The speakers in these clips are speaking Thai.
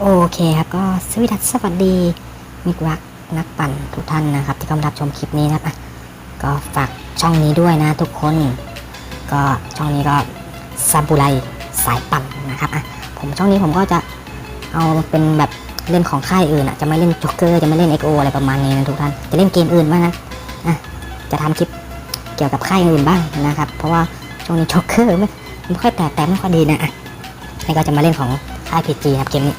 โอเคครับก็สวัสดีสวัสดีมิตรรักนักปั่นทุกท่านนะครับ ที่กำลังรับชมคลิปนี้นะครับก็ฝากช่องนี้ด้วยนะทุกคน ก็ช่องนี้ก็ซาบูไรสายปั่นนะครับอะผมช่องนี้ผมก็จะเอาเป็นแบบเล่นของค่ายอื่นอะจะไม่เล่นจ็อกเกอร์จะไม่เล่น XO อะไรประมาณนี้นะทุกท่านจะเล่นเกมอื่นบ้างนะอะจะทำคลิปเกี่ยวกับค่ายอื่นบ้างนะครับ เพราะว่าช่วงนี้จ็อกเกอร์ไม่ไม่ค่อยแตกแต่ไม่ค่อยดีนะอะนี่ก็จะมาเล่นของค่าย PG ครับเกมนี้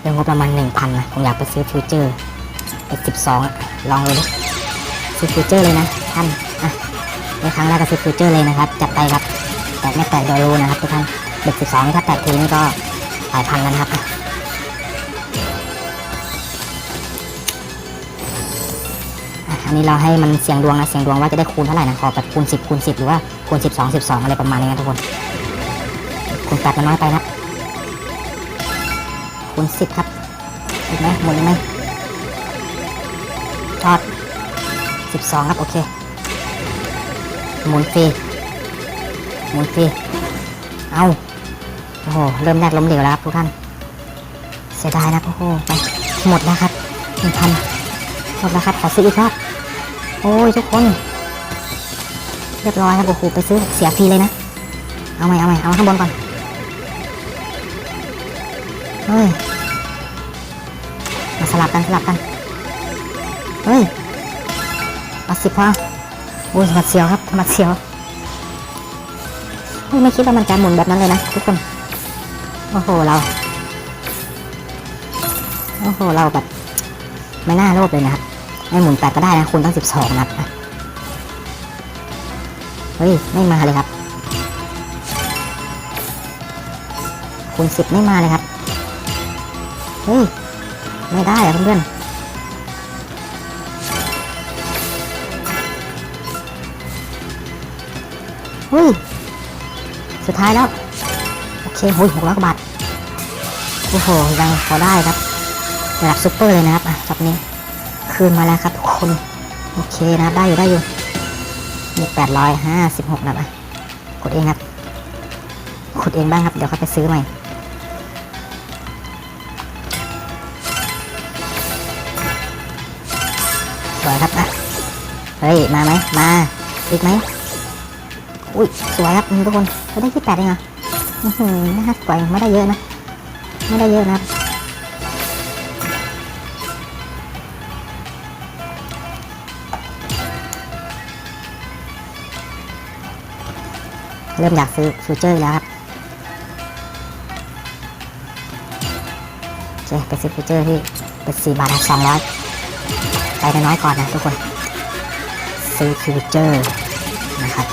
เรื่องงบประมาณหนึ่งพันนะผมอยากไปซื้อฟิวเจอร์เป็นสิบสองลองเลยดิซื้อฟิวเจอร์เลยนะท่านอะในครั้งแรกก็ซื้อฟิวเจอร์เลยนะครับจัดไปครับแตกไม่แตกโดยรูนะครับทุกท่านเด็กสิบสองถ้าแตกทีนี่ก็หลายพันแล้วนะครับอันนี้เราให้มันเสียงดวงนะเสียงดวงว่าจะได้คูณเท่าไหร่นะขอแบบคูณสิบคูณสิบหรือว่าคูณสิบสองสิบสองอะไรประมาณนี้นะทุกคนคูณแปดมันน้อยไปนะ คูณสิบครับอีกไหมหมุนอีกไหมทอดสิบสองครับ โอเค หมุนฟรีหมุนฟรีเอาโอ้โห เริ่มแรกล้มเหลวแล้วครับทุกท่าน เสียดายนะโอ้โหไปหมดแล้วครับหนึ่งพันหมดแล้วครับ ขอซื้ออีกครอบโอ้ยทุกคน เรียบร้อยครับโอ้โหไปซื้อเสียฟรีเลยนะ เอาใหม่เอาใหม่เอาข้างบนก่อนเฮ้ย ลับกันสลับกัน เฮ้ยมาสิบพออุ้ยหมัดเสียวครับหมัดเสียวเฮ้ยไม่คิดว่ามันจะหมุนแบบนั้นเลยนะทุกคน โอ้โหเรา โอ้โหเราแบบ ไม่น่าโลภเลยนะครับไม่หมุนแปดก็ได้นะคุณตั้งสิบสองนัดนะเฮ้ยไม่มาเลยครับ คูณสิบไม่มาเลยครับ เฮ้ย ไม่ได้อะเพื่อนๆเฮ้ย สุดท้ายแล้ว โอเคโอ้ยหกร้อยกว่าบาท โอ้โห ยังพอได้ครับระดับซุปเปอร์เลยนะครับอะจับนี้ คืนมาแล้วครับทุกคน โอเคนะครับได้อยู่ได้อยู่มีแปดร้อยห้าสิบหกนะครับอะกดเองครับกดเองบ้างครับ เดี๋ยวเขาไปซื้อใหม่ เฮ้ย มาไหมมา อีกไหมอุ้ย สวยครับทุกคนเขาได้ที่แปดเองเหรออือหือนะครับสวยไม่ได้เยอะนะ ไม่ได้เยอะนะครับเริ่มอยากซื้อฟิวเจอร์แล้วครับโอเคไปซื้อฟิวเจอร์ที่เป็นสี่บาทสองร้อยใจน้อยก่อนนะทุกคน ซื้อฟิวเจอร์นะครับ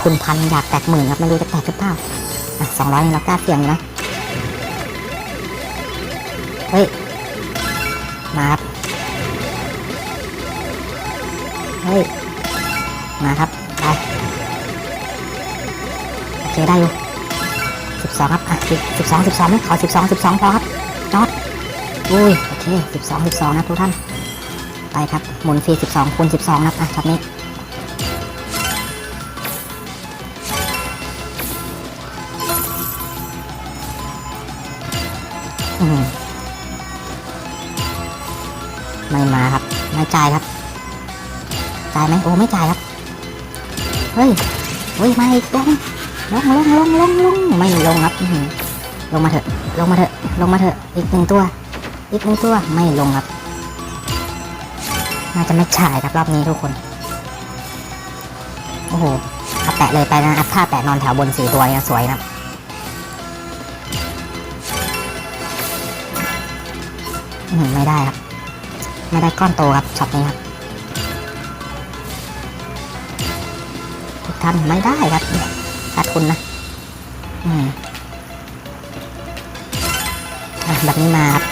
ทุนพันอยากแตกหมื่นครับไม่รู้จะแตกหรือเปล่าสองร้อยเรากล้าเสี่ยงนะเฮ้ยมาครับเฮ้ยมาครับไปโอเคได้อยู่ สองครับอะสิบสองสิบสองไหมขอสิบสองสิบสองพอครับจอดอุ้ยโอเคสิบสองสิบสองนะทุกท่าน ไปครับ หมุนฟรีสิบสองคูณสิบสองนับอะช็อตนี้ไม่มาครับ ไม่จ่ายครับ จ่ายไหมโอ้ไม่จ่ายครับ เฮ้ย เฮ้ยไม่ลง ลงลงลงลงลงไม่ลงครับลงมาเถอะลงมาเถอะลงมาเถอะอีกหนึ่งตัว อีกหนึ่งตัวไม่ลงครับน่าจะไม่จ่ายครับรอบนี้ทุกคนโอ้โหอัพแตะเลยไปนะอัพท่าแตะนอนแถวบนสี่ตัวเนี่ยสวยนะไม่ได้ครับ ไม่ได้ก้อนโตครับช็อตนี้ครับทุกท่านไม่ได้ครับ ขาดทุนนะอืมอแบบนี้มาครับ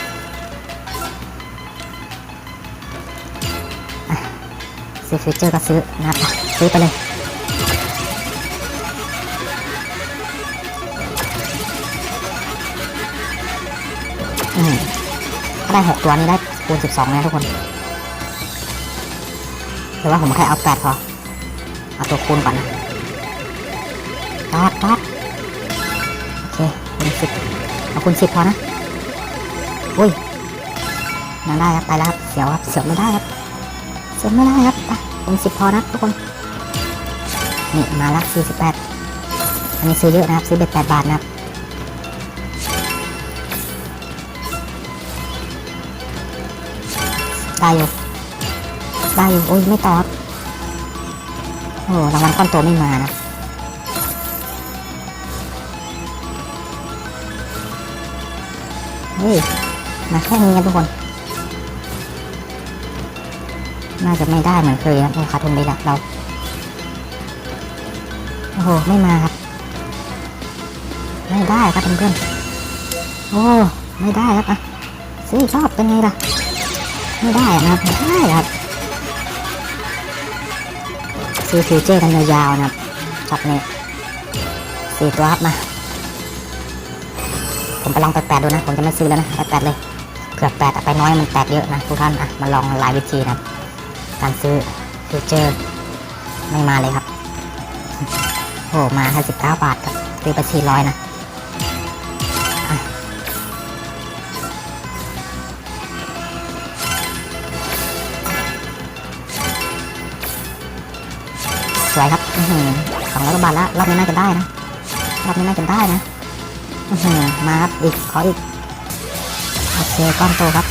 อะซื้อฟิวเจอร์ก็ซื้อนะครับซื้อไปเลยอืมถ้าได้หกตัวนี้ได้คูณสิบสองนะทุกคนหรือว่าผมแค่เอาแปดพอ เอาตัวคูณก่อนนะ ตอดตอดโอเคคูณสิบเอาคูณสิบพอนะอุ้ยยังได้ครับไปแล้วครับเสียวครับเสียวไม่ได้ครับเสียวไม่ได้ครับไปคูณสิบพอนะทุกคนนี่มาละสี่สิบแปดอันนี้ซื้อเยอะนะครับซื้อเบ็ดแปดบาทนะครับได้อยู่ได้อยู่โอ้ยไม่ตอบโอ้รางวัลก้อนโตไม่มานะ เฮ้ยมาแค่นี้ครับทุกคน น่าจะไม่ได้เหมือนเคยนะโอ้ขาดทุนไปละเราโอ้โหไม่มาครับ ไม่ได้ครับเพื่อนๆโอ้ไม่ได้ครับอะซื้ออีกรอบเป็นไงล่ะ ไม่ได้อะนะครับไม่ได้ครับซื้อฟิวเจอร์กันยาวๆนะครับช็อตนี้สี่ตัวครับมา ผมไปลองแปดๆดูนะ ผมจะไม่ซื้อแล้วนะแปดๆเลยเผื่อแปดไปน้อยมันแตกเยอะนะทุกท่านอะมาลองหลายวิธีนะการซื้อฟิวเจอร์ไม่มาเลยครับโอ้มาแค่สิบเก้าบาทครับซื้อไปสี่ร้อยนะสวยครับสองร้อยกว่าบาทแล้วรอบนี้น่าจะได้นะรอบนี้น่าจะได้นะ มาครับอีกขออีกโอเคก้อนโตครับ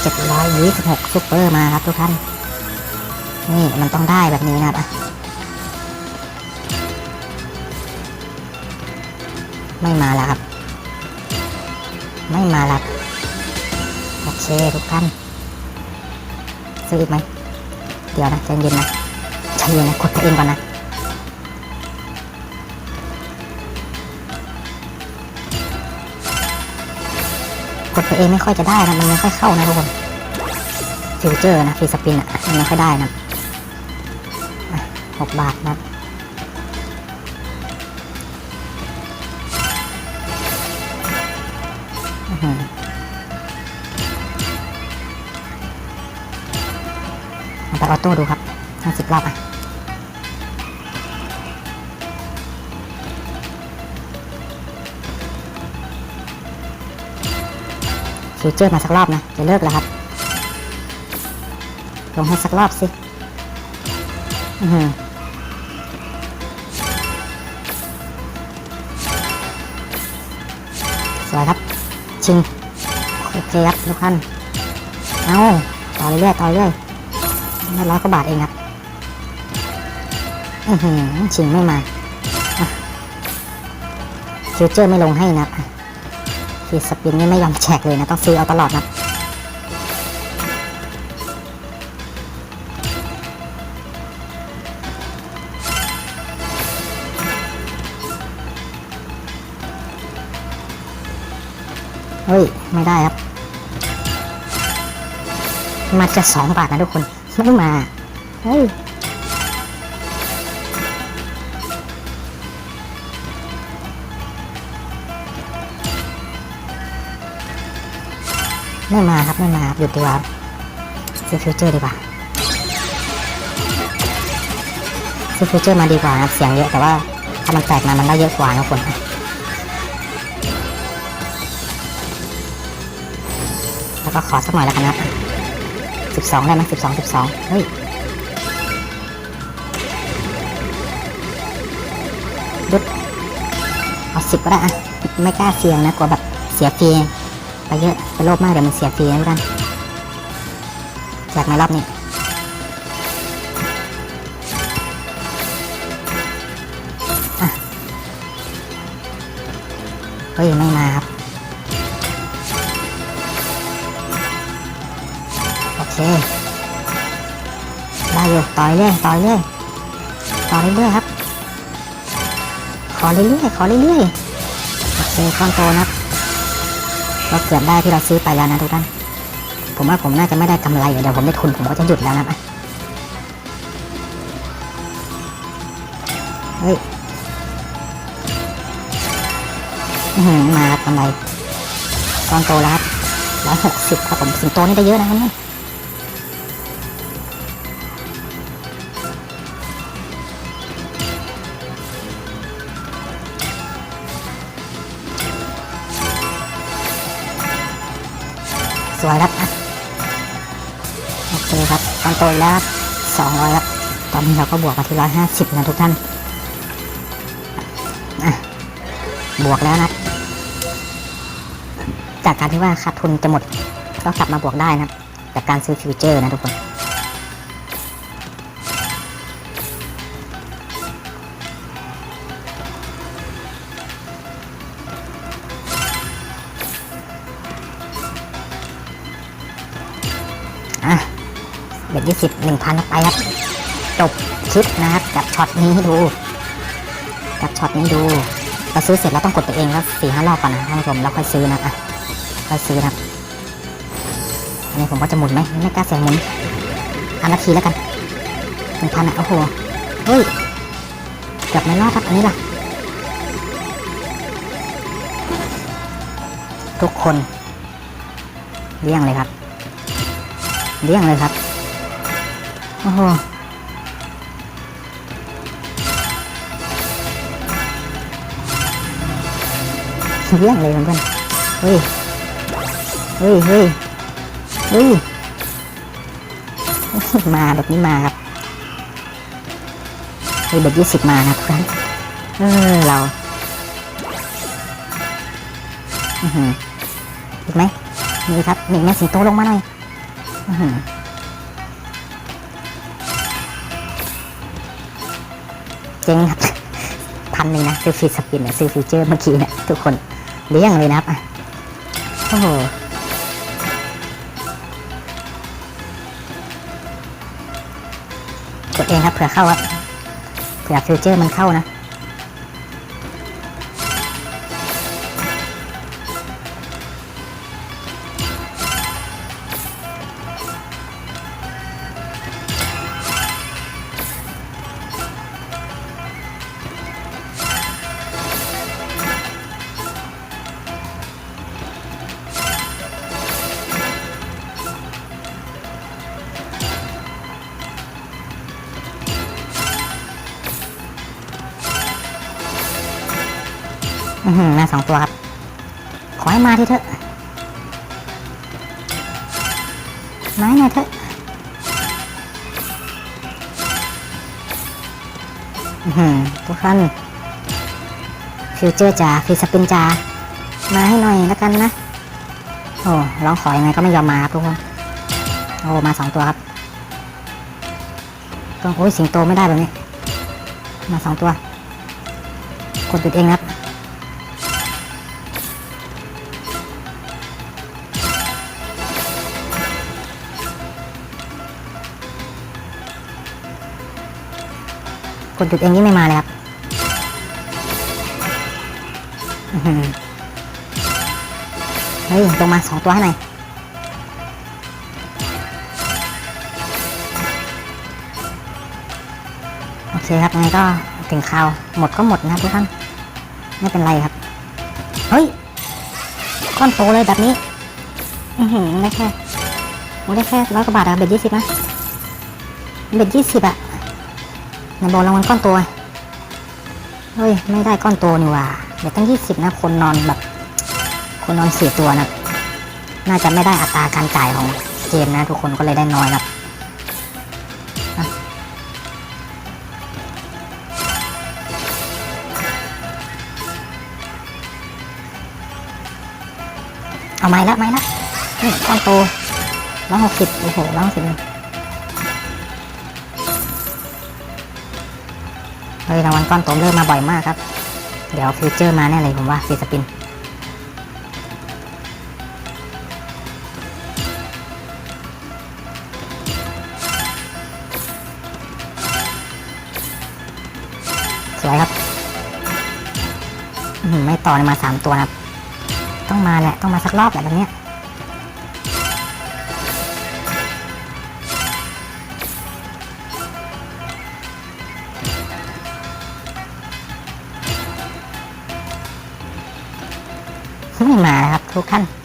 เจ็ดร้อยยี่สิบหกซุปเปอร์มาครับทุกท่าน นี่มันต้องได้แบบนี้นะครับอะไม่มาแล้วครับ ไม่มาแล้วโอเคทุกท่าน ซื้ออีกไหม เดี๋ยวนะใจเย็นนะใจเย็นนะกดตัวเองก่อนนะ ดตัวเองไม่ค่อยจะได้นะ มันไม่ค่อยเข้านะทุกคนฟิวเจอร์นะฟรีสปินอะมันไม่ค่อยได้นะหกบาทนะอื้อหือลองไปออโต้ดูครับห้าสิบรอบอะ ฟิวเจอร์มาสักรอบนะจะเลิกแล้วครับ ลงให้สักรอบสิอือสวยครับ ชิง โอเคครับทุกท่าน เอาต่อเรื่อยๆต่อเรื่อยได้ร้อยกว่าบาทเองครับ อือหือชิงไม่มาฟิวเจอร์ไม่ลงให้นะครับ อะฟีสปินนี่ไม่ยอมแจกเลยนะ ต้องซื้อเอาตลอดนะเฮ้ย ไม่ได้ครับ มาจะสองบาทนะทุกคน ไม่มา เฮ้ย ไม่มาครับไม่มาครับหยุดดีกว่าซื้อฟิวเจอร์ดีกว่าซื้อฟิวเจอร์มาดีกว่าครับเสียงเยอะแต่ว่าถ้ามันแตกมามันได้เยอะกว่านะทุกคนแล้วก็ขอสักหน่อยแล้วกันนะสิบสองได้ไหมสิบสองสิบสองเฮ้ยดุดเอาสิบก็ได้อะไม่กล้าเสี่ยงนะกลัวแบบเสียฟรี ไปเยอะไปโลภมากเดี๋ยวมันเสียฟรีนะกท่านแจกในรอบนี้เฮ้ยไม่มาครับ โอเค ได้อยู่ต่อยเรื่อยต่อยเรื่อยต่อเรื่อยๆครับ ขอเรื่อยๆขอเรื่อยๆโอเคก้อนโตนะครับ ก็เกือบได้ที่เราซื้อไปแล้วนะทุกท่าน ผมว่าผมน่าจะไม่ได้กำไรเดี๋ยวผมได้ทุนผมก็จะหยุดแล้วนะเฮ้ยมาครับกำไรกองโตแล้วครับร้อยหกสิบครับผมสิงโตนี่ได้เยอะนะครับเนี่ย สวยครับโอเคครับตอนโตแล้วสองร้อยครับตอนนี้เราก็บวกมาที่ร้อยห้าสิบนะทุกท่านบวกแล้วนะจากการที่ว่าขาดทุนจะหมดก็กลับมาบวกได้นะครับจากการซื้อฟิวเจอร์นะทุกคนี่สิบหนึ่งพันไปครับ จบคลิปนะครับกับช็อตนี้ดู กับช็อตนี้ดูเราซื้อเสร็จแล้วต้องกดตัวเองแล้วสี่ห้ารอบก่อนนะท่านผู้ชมแล้วค่อยซื้อนะอะค่อยซื้อครับอันนี้ผมก็จะหมุนไหมไม่กล้าเสี่ยงหมุนอันนาทีแล้วกันหนึ่งพันอะโอ้โหเฮ้ยกับไม่รอดครับอันนี้ล่ะ ทุกคนเลี่ยงเลยครับเลี่ยงเลยครับ โอ้โหเลี่ยงเลยเพื่อนๆเฮ้ย เฮ้ย เฮ้ย เฮ้ย มาแบบนี้มาครับเฮ้ยแบบยี่สิบมานะทุกท่านเออเราอือหืออีกไหมมีครับหนึ่งแม่สิงโตลงมาหน่อยอือหือ จ๊งครับพันหนึ่งนะซื้อฟีสปินเนี่ยซื้อฟิวเจอร์เมื่อกี้เนี่ยทุกคนเลี้ยงเลยนะครับโอ้โหกดเองครับเผื่อเข้าครับเผื่อฟิวเจอร์มันเข้านะ อือหือมาสองตัวครับ ขอให้มาทีเถอะ มาหน่อยเถอะ อือหือทุกท่านฟิวเจอร์จ่าฟิสปินจ่ามาให้หน่อยแล้วกันนะ โอ้ร้องขอยังไงก็ไม่ยอมมาครับทุกคน โอ้มาสองตัวครับก็โอ้ยสิงโตไม่ได้แบบนี้ มาสองตัว กดจุดเองครับ กดหยุดเองนี่ไม่มาเลยครับเฮ้ยลงมาสองตัวให้หน่อยโอเคครับยังไงก็ถึงคราวหมดก็หมดนะครับทุกท่านไม่เป็นไรครับ เฮ้ยก้อนโตเลยแบบนี้ อือหือได้แค่โอ้ได้แค่ร้อยกว่าบาทอะเบ็ดยี่สิบนะเบ็ดยี่สิบอะ ในบอกรางวัลก้อนโตัวเฮ้ย ไม่ได้ก้อนโตนี่ว่าเดี๋ยวตั้งยี่สิบนะคนนอนแบบ คนนอนสี่ตัวนะน่าจะไม่ได้อัตราการจ่ายของเกมนะ ทุกคนก็เลยได้น้อยครับอะเอาไม้ละไม้ละนี่ก้อนโตร้อยหกสิบโอ้โหร้อยหกสิบเเฮ้ยรางวัลก้อนโตเริ่มมาบ่อยมากครับ เดี๋ยวฟิวเจอร์มาแน่เลยผมว่าฟีสปินสวยครับหือไม่ต่อมาสามตัวนะครับ ต้องมาแหละ ต้องมาสักรอบแหละแบบเนี้ย ไม่มาครับทุกท่าน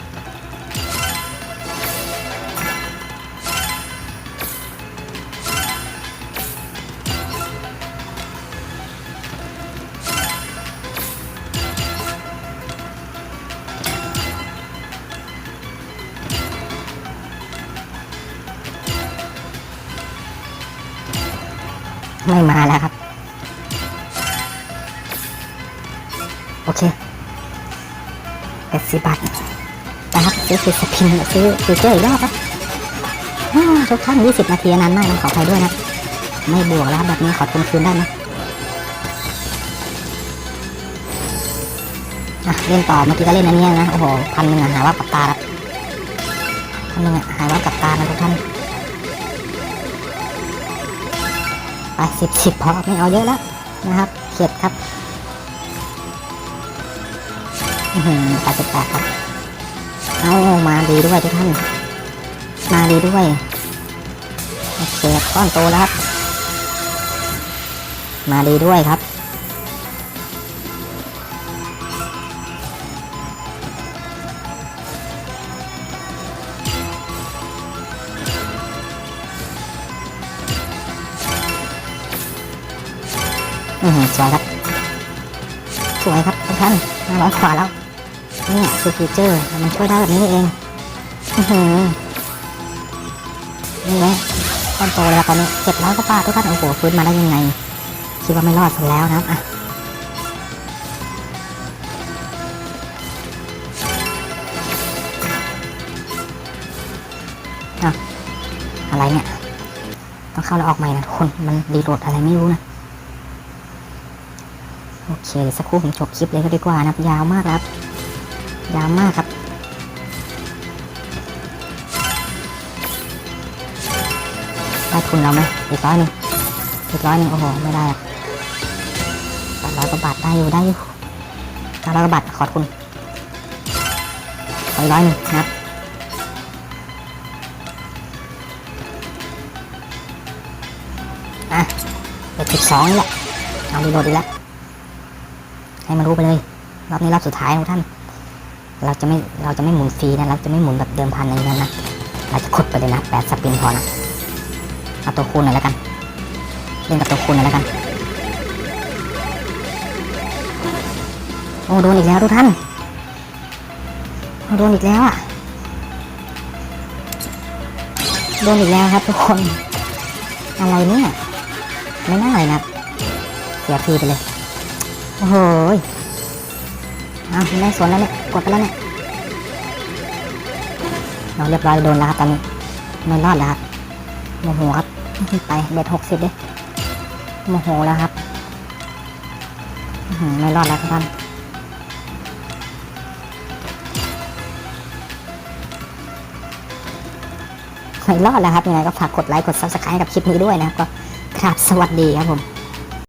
คือสปินซื้อฟิวเจอร์อีกรอบครับทุกท่านยี่สิบนาทีนานมากนะขออภัยด้วยนะ ไม่บวกแล้วครับแบบนี้ขอทุนคืนได้ไหมอะเล่นต่อเมื่อกี้ก็เล่นอันนี้นะ โอ้โหพันหนึ่งอะหายว่ากับตาละพันหนึ่งอะหายว่ากับตานะทุกท่านไปสิบสิบพอไม่เอาเยอะแล้วนะครับเข็ดครับแปดสิบแปดครับ เอามาดีด้วยทุกท่าน มาดีด้วยโอเคก้อนโตแล้วครับ มาดีด้วยครับอืมสวยครับ สวยครับทุกท่านห้าร้อยกว่าแล้ว เนี่ยคือฟีเจอร์มันช่วยได้แบบนี้นี่เองนี่ไงก้อนโตเลยครับตอนนี้เจ็ดร้อยกว่าบาททุกท่านโอ้โหฟื้นมาได้ยังไง คิดว่าไม่รอดซะแล้วนะอะอะไรเนี่ย ต้องเข้าแล้วออกใหม่นะทุกคน มันรีโหลดอะไรไม่รู้นะ โอเคเดี๋ยวสักครู่ผมจบคลิปเลยก็ดีกว่านะยาวมากครับ ยาวมากครับ ได้ทุนเราไหมอีกร้อยหนึ่งอีกร้อยหนึ่งโอ้โห ไม่ได้แปดร้อยกว่าบาทได้อยู่ได้อยู่เก้าร้อยกว่าบาทขอทุนขออีกร้อยหนึ่งนะครับอะเด็ดสิบสองนี่แหละเอารีโหลดอีกแล้วให้มันรู้ไปเลย รอบนี้รอบสุดท้ายนะท่าน เราจะไม่เราจะไม่หมุนฟรีนะเราจะไม่หมุนแบบเดิมพันอะไรนั้นนะเราจะกดไปเลยนะแปดสปินพอนะเอาตัวคูณหน่อยแล้วกันเล่นกับตัวคูณหน่อยแล้วกันโอ้โดนอีกแล้วทุกท่านโดนอีกแล้วอะโดนอีกแล้วครับทุกคน อะไรเนี่ย ไม่น่าเลยนะเสียทีไปเลย โอ้โห อาไม่สวนแล้วเนี่ยกดไปแล้วเนี่ยเราเรียบร้อยโดนแล้วครับตอนนี้ไม่รอดแล้วครับโมโหครับไปเบ็ดหกสิบดิโมโหแล้วครับไม่รอดแล้วครับท่านไม่รอดแล้วครับยังไงก็ฝากกดไลค์กด subscribe กับคลิปนี้ด้วยนะครับก็กราบสวัสดีครับผม